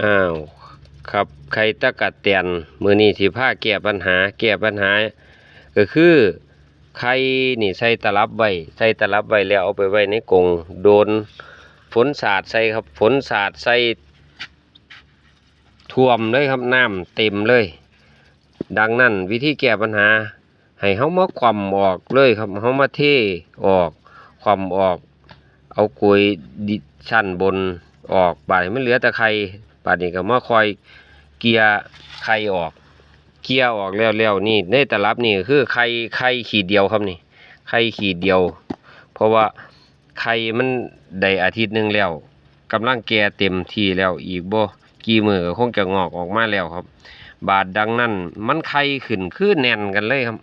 อ้าวครับใครตะกัดเตียนมือนี้สิพาแก้ปัญหา แก้ปัญหา ก็คือใครนี่ใส่ตลับไว้ใส่ตลับไว้แล้วเอาไปไว้ในกรงโดนฝนสาดใส่ครับฝนสาดใส่ท่วมเลยครับน้ำเต็มเลย ดังนั้นวิธีแก้ปัญหา ให้เฮามาคว่ำออกเลยครับเฮามาเทออกคว่ำออก เอากลวยดิชั้นบนออกบาดนี้มันเหลือแต่ไข่ บาดนี้ก็มาคอยเกียร์ไข่ออกเกียร์ออกแล้วแล้วนี่ในตลับนี่คือไข่ไข่ขีดเดียวครับนี่ไข่ขีดเดียว เพราะว่าไข่มันได้อาทิตย์หนึ่งแล้วกำลังแก่เต็มที่แล้วอีกบ่กี่มือคงจะงอกออกมาแล้วครับ บาดดังนั้นมันไข่ขึ้นคือแน่นกันเลยครับ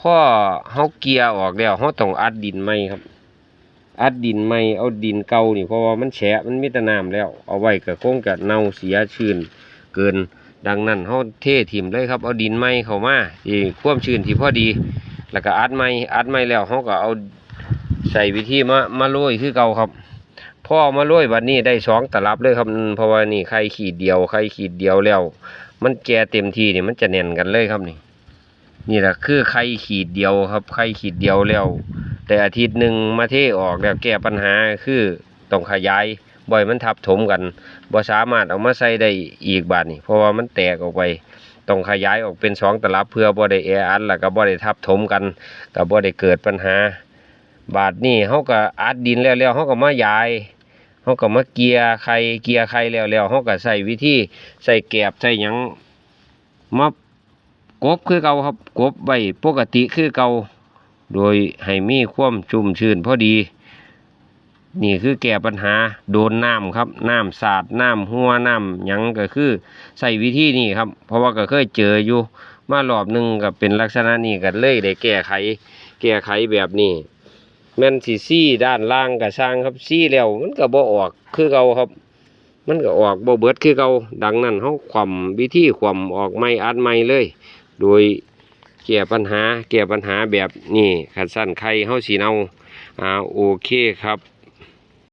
พอเฮาเกียร์ออกแล้วเฮาต้องอัดดินใหมครับ อัดดินใหม่เอาดินเก่านี่เพราะว่ามันแฉะมันมีแต่น้ำแล้ว เอาไว้ก็คงจะเน่าเสียชื้นเกิน ดังนั้นเฮาเทถิ่มเลยครับเอาดินใหม่เข้ามาที่ความชื้นที่พอดี แล้วก็อัดใหม่อัดใหม่แล้วเฮาก็เอาใส่วิธีมามาโรยคือเก่าครับพอมาโรยบัดนี้ได้สองตลับเลยครับเพราะว่านี่ไข่ขีดเดียวไข่ขีดเดียวแล้ว มันแก่เต็มทีนี่มันจะแน่นกันเลยครับนี่ นี่แหละคือไข่ขีดเดียวครับไข่ขีดเดียวแล้ว แต่อาทิตย์หนึ่งมาเทออกแล้วแก้ปัญหาคือต้องขยายบ่อยมันทับถมกันบ่สามารถเอามาใส่ได้อีกบาดนี่เพราะว่ามันแตกออกไปต้องขยายออกเป็นสองตลับเพื่อบ่ได้แออัดแล้วก็บ่ได้ทับถมกันก็บ่ได้เกิดปัญหา บาดนี่เฮาก็อัดดินแล้วแล้วเฮาก็มายายเฮาก็มาเกียร์ไข่เกียร์ไข่แล้วแล้วเฮาก็ใส่วิธีใส่แกบใส่ยังมากบคือเก่าครับกบไว้ปกติคือเก่า โดยให้มีความชุ่มชื้นพอดี นี่คือแก้ปัญหาโดนน้ำครับน้ำสาดน้ำหัวน้ำหยังก็คือใส่วิธีนี้ครับ เพราะว่าก็เคยเจออยู่มารอบหนึ่งก็เป็นลักษณะนี้กันเลยได้แก้ไข แก้ไขแบบนี้แม่นสิซี่ด้านล่างก็สร้างครับซี่แล้วมันก็บ่ออกคือเก่าครับ มันก็ออกบ่เบิดคือเก่าดังนั้นเฮาความวิธีความออกใหม่อัดใหม่เลย โดย แก้ปัญหาแก้ปัญหาแบบนี้ขัดสั้นไข่เฮาสีเนาอ่าโอเคครับ